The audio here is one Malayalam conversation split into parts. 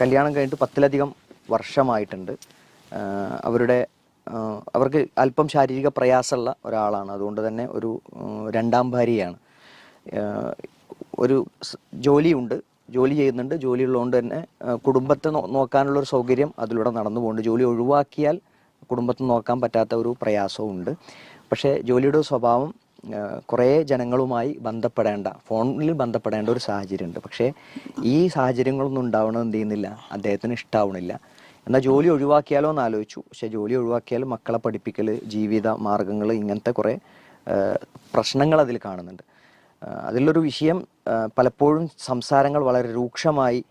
കല്യാണം കഴിഞ്ഞിട്ട് പത്തിലധികം വർഷമായിട്ടുണ്ട്. അവരുടെ അവർക്ക് അല്പം ശാരീരിക പ്രയാസമുള്ള ഒരാളാണ്. അതുകൊണ്ട് തന്നെ ഒരു രണ്ടാം ഭാര്യയാണ്. ഒരു ജോലിയുണ്ട്. ജോലി ചെയ്യുന്നുണ്ട്. ജോലി ഉള്ളതുകൊണ്ട് തന്നെ കുടുംബത്തെ നോക്കാനുള്ള ഒരു സൗകര്യം അതിലൂടെ നടന്നു പോകുന്നുണ്ട് ജോലി ഒഴിവാക്കിയാൽ കുടുംബത്തെ നോക്കാൻ പറ്റാത്ത ഒരു പ്രയാസവും ഉണ്ട് പക്ഷേ ജോലിയുടെ സ്വഭാവം കുറേ ജനങ്ങളുമായി ബന്ധപ്പെടേണ്ട ഫോണിൽ ബന്ധപ്പെടേണ്ട ഒരു സാഹചര്യമുണ്ട്. പക്ഷേ ഈ സാഹചര്യങ്ങളൊന്നും ഉണ്ടാവണം എന്ത് ചെയ്യുന്നില്ല അദ്ദേഹത്തിന് ഇഷ്ടാവണില്ല. എന്നാൽ ജോലി ഒഴിവാക്കിയാലോ എന്ന് ആലോചിച്ചു. പക്ഷേ ജോലി ഒഴിവാക്കിയാൽ മക്കളെ പഠിപ്പിക്കൽ ജീവിത മാർഗങ്ങൾ ഇങ്ങനത്തെ കുറേ പ്രശ്നങ്ങൾ അതിൽ കാണുന്നുണ്ട്. അതിലൊരു വിഷയം പലപ്പോഴും സംസാരങ്ങൾ വളരെ രൂക്ഷമായി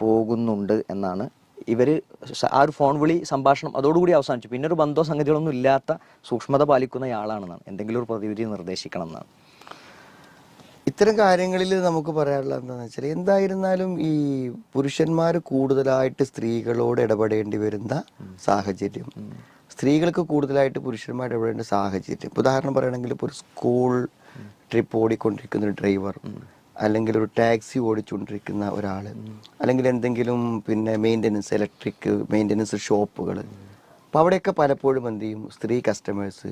പോകുന്നുണ്ട് എന്നാണ് ഇവർ ആ ഒരു ഫോൺ വിളി സംഭാഷണം അതോടുകൂടി അവസാനിച്ചു. പിന്നെ ഒരു ബന്ധോ സംഗതികളൊന്നും ഇല്ലാത്ത സൂക്ഷ്മത പാലിക്കുന്നയാളാണെന്നാണ് എന്തെങ്കിലും ഒരു പ്രതിവിധി നിർദ്ദേശിക്കണം എന്നാണ്. ഇത്തരം കാര്യങ്ങളിൽ നമുക്ക് പറയാനുള്ള എന്താണെന്ന് വെച്ചാൽ എന്തായിരുന്നാലും ഈ പുരുഷന്മാർ കൂടുതലായിട്ട് സ്ത്രീകളോട് ഇടപെടേണ്ടി വരുന്ന സാഹചര്യം. സ്ത്രീകൾക്ക് കൂടുതലായിട്ട് പുരുഷന്മാർ ഇടപെടേണ്ട സാഹചര്യം. ഉദാഹരണം പറയുകയാണെങ്കിൽ ഇപ്പോൾ ഒരു സ്കൂൾ ട്രിപ്പ് ഓടിക്കൊണ്ടിരിക്കുന്ന ഒരു ഡ്രൈവർ. അല്ലെങ്കിൽ ഒരു ടാക്സി ഓടിച്ചുകൊണ്ടിരിക്കുന്ന ഒരാൾ അല്ലെങ്കിൽ എന്തെങ്കിലും പിന്നെ മെയിന്റനൻസ് ഇലക്ട്രിക് മെയിന്റനൻസ് ഷോപ്പുകൾ അപ്പോൾ അവിടെയൊക്കെ പലപ്പോഴും എന്ത് ചെയ്യും? സ്ത്രീ കസ്റ്റമേഴ്സ്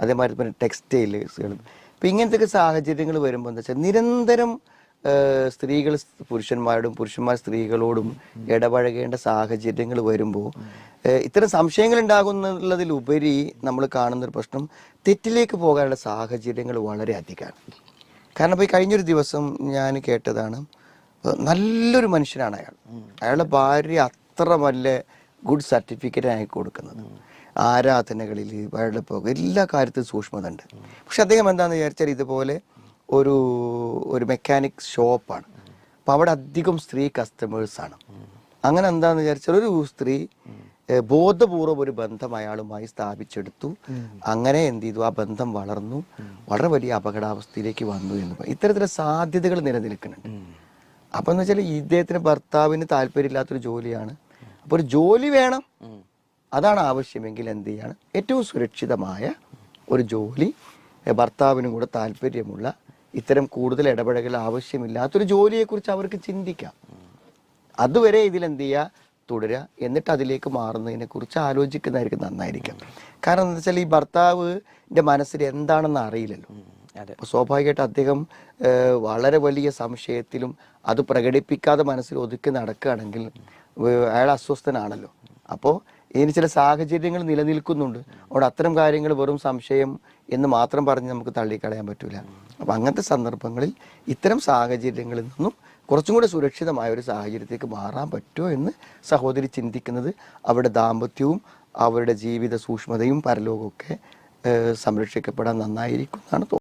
അതേമാതിരി തന്നെ ടെക്സ്റ്റൈൽസുകൾ ഇപ്പം ഇങ്ങനത്തെ സാഹചര്യങ്ങൾ വരുമ്പോൾ എന്താ വെച്ചാൽ നിരന്തരം സ്ത്രീകൾ പുരുഷന്മാരോടും പുരുഷന്മാർ സ്ത്രീകളോടും ഇടപഴകേണ്ട സാഹചര്യങ്ങൾ വരുമ്പോൾ ഇത്തരം സംശയങ്ങൾ ഉണ്ടാകുന്നതിലുപരി നമ്മൾ കാണുന്നൊരു പ്രശ്നം തെറ്റിലേക്ക് പോകാനുള്ള സാഹചര്യങ്ങൾ വളരെ അധികമാണ് കാരണം ഇപ്പോൾ ഈ കഴിഞ്ഞൊരു ദിവസം ഞാൻ കേട്ടതാണ്. നല്ലൊരു മനുഷ്യനാണ് അയാൾ. അയാളുടെ ഭാര്യ അത്ര നല്ല ഗുഡ് സർട്ടിഫിക്കറ്റ് അയാൾക്ക് കൊടുക്കുന്നത്. ആരാധനകളിൽ അയാളുടെ എല്ലാ കാര്യത്തിലും സൂക്ഷ്മത ഉണ്ട് പക്ഷെ അദ്ദേഹം എന്താണെന്ന് വിചാരിച്ചാൽ ഇതുപോലെ ഒരു ഒരു മെക്കാനിക് ഷോപ്പാണ് അപ്പോൾ അവിടെ അധികം സ്ത്രീ കസ്റ്റമേഴ്സാണ് അങ്ങനെ എന്താണെന്ന് വിചാരിച്ചാൽ ഒരു സ്ത്രീ ബോധപൂർവം ഒരു ബന്ധം അയാളുമായി സ്ഥാപിച്ചെടുത്തു. അങ്ങനെ എന്ത് ചെയ്തു? ആ ബന്ധം വളർന്നു. വളരെ വലിയ അപകടാവസ്ഥയിലേക്ക് വന്നു എന്ന് പറയും. ഇത്തരത്തിലെ സാധ്യതകൾ നിലനിൽക്കുന്നുണ്ട്. അപ്പൊ എന്ന് വെച്ചാൽ ഇദ്ദേഹത്തിന് ഭർത്താവിന് താല്പര്യമില്ലാത്തൊരു ജോലിയാണ്. അപ്പൊ ഒരു ജോലി വേണം. അതാണ് ആവശ്യമെങ്കിൽ എന്ത് ചെയ്യാണ്? ഏറ്റവും സുരക്ഷിതമായ ഒരു ജോലി. ഭർത്താവിനും കൂടെ താല്പര്യമുള്ള ഇത്തരം കൂടുതൽ ഇടപെടലുകൾ ആവശ്യമില്ലാത്തൊരു ജോലിയെക്കുറിച്ച് അവർക്ക് ചിന്തിക്കാം. അതുവരെ ഇതിൽ എന്ത് ചെയ്യുക തുടരുക എന്നിട്ട് അതിലേക്ക് മാറുന്നതിനെ കുറിച്ച് ആലോചിക്കുന്നതായിരിക്കും നന്നായിരിക്കും. കാരണം എന്താ വെച്ചാൽ ഈ ഭർത്താവിന്റെ മനസ്സിൽ എന്താണെന്ന് അറിയില്ലല്ലോ. അപ്പോൾ അപ്പൊ സ്വാഭാവികമായിട്ട് അദ്ദേഹം വളരെ വലിയ സംശയത്തിലും അത് പ്രകടിപ്പിക്കാതെ മനസ്സിൽ ഒതുക്കി നടക്കുകയാണെങ്കിൽ അയാൾ അസ്വസ്ഥനാണല്ലോ. അപ്പോൾ ഇതിന് ചില സാഹചര്യങ്ങൾ നിലനിൽക്കുന്നുണ്ട്. അവിടെ അത്തരം കാര്യങ്ങൾ വെറും സംശയം എന്ന് മാത്രം പറഞ്ഞ് നമുക്ക് തള്ളിക്കളയാൻ പറ്റില്ല അപ്പോൾ അങ്ങനത്തെ സന്ദർഭങ്ങളിൽ ഇത്തരം സാഹചര്യങ്ങളിൽ നിന്നും കുറച്ചും കൂടെ സുരക്ഷിതമായ ഒരു സാഹചര്യത്തേക്ക് മാറാൻ പറ്റുമോ എന്ന് സഹോദരി ചിന്തിക്കുന്നത് അവരുടെ ദാമ്പത്യവും അവരുടെ ജീവിത സൂക്ഷ്മതയും പരലോകമൊക്കെ സംരക്ഷിക്കപ്പെടാൻ നന്നായിരിക്കും എന്നാണ് തോന്നുന്നത്.